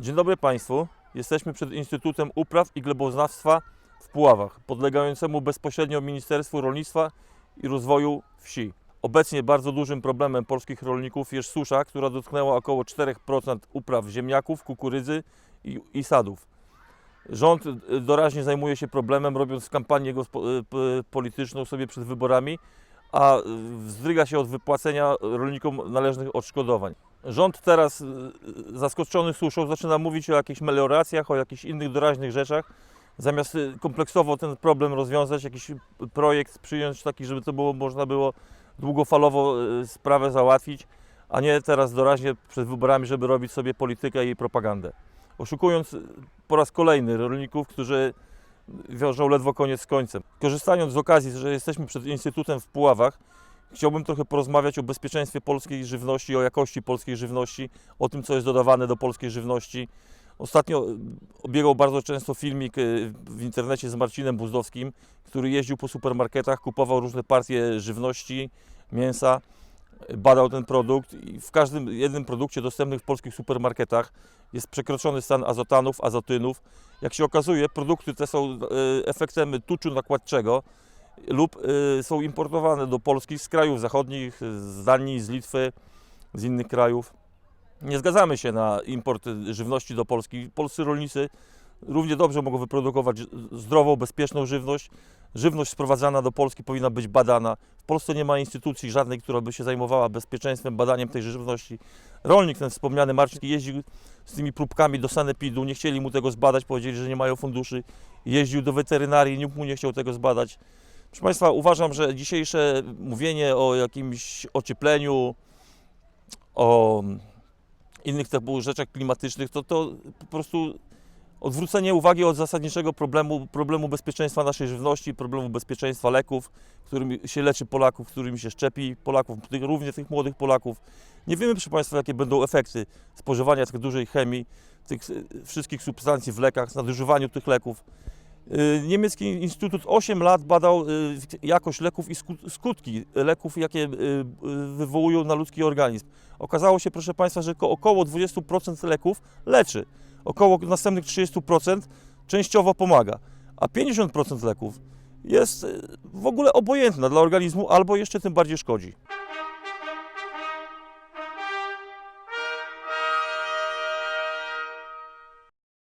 Dzień dobry Państwu. Jesteśmy przed Instytutem Upraw i Gleboznawstwa w Puławach, podlegającemu bezpośrednio Ministerstwu Rolnictwa i Rozwoju Wsi. Obecnie bardzo dużym problemem polskich rolników jest susza, która dotknęła około 4% upraw ziemniaków, kukurydzy i, i sadów. Rząd doraźnie zajmuje się problemem, robiąc kampanię p- polityczną sobie przed wyborami, a wzdryga się od wypłacenia rolnikom należnych odszkodowań. Rząd teraz, y, y, zaskoczony suszą, zaczyna mówić o jakichś melioracjach, o jakichś innych doraźnych rzeczach. Zamiast y, kompleksowo ten problem rozwiązać, jakiś projekt przyjąć taki, żeby to było, można było długofalowo sprawę załatwić, a nie teraz doraźnie przed wyborami, żeby robić sobie politykę i propagandę. Oszukując po raz kolejny rolników, którzy wiążą ledwo koniec z końcem. Korzystając z okazji, że jesteśmy przed Instytutem w Puławach, Chciałbym trochę porozmawiać o bezpieczeństwie polskiej żywności, o jakości polskiej żywności, o tym, co jest dodawane do polskiej żywności. Ostatnio biegał bardzo często filmik y, w internecie z Marcinem Buzdowskim, który jeździł po supermarketach, kupował różne partie żywności, mięsa, badał ten produkt i w każdym jednym produkcie dostępnych w polskich supermarketach jest przekroczony stan azotanów, azotynów. Jak się okazuje, produkty te są y, efektem tuczu nakładczego, lub y, są importowane do Polski z krajów zachodnich, z Danii, z Litwy, z innych krajów. Nie zgadzamy się na import y, żywności do Polski. Polscy rolnicy równie dobrze mogą wyprodukować zdrową, bezpieczną żywność. Żywność sprowadzana do Polski powinna być badana. W Polsce nie ma instytucji żadnej, która by się zajmowała bezpieczeństwem, badaniem tej żywności. Rolnik, ten wspomniany Marcin, jeździł z tymi próbkami do sanepidu, nie chcieli mu tego zbadać, powiedzieli, że nie mają funduszy. Jeździł do weterynarii, nikt mu nie chciał tego zbadać. Proszę Państwa, uważam, że dzisiejsze mówienie o jakimś ociepleniu, o innych typu rzeczach klimatycznych, to, to po prostu odwrócenie uwagi od zasadniczego problemu, problemu bezpieczeństwa naszej żywności, problemu bezpieczeństwa leków, którymi się leczy Polaków, którymi się szczepi Polaków, tych, również tych młodych Polaków. Nie wiemy, proszę Państwa, jakie będą efekty spożywania tak dużej chemii, tych wszystkich substancji w lekach, nadużywaniu tych leków. Y, Niemiecki Instytut 8 lat badał y, jakość leków i sku- skutki leków, jakie y, wywołują na ludzki organizm. Okazało się, proszę Państwa, że ko- około 20% leków leczy, około następnych 30% częściowo pomaga, a 50% leków jest w ogóle obojętna dla organizmu albo jeszcze tym bardziej szkodzi.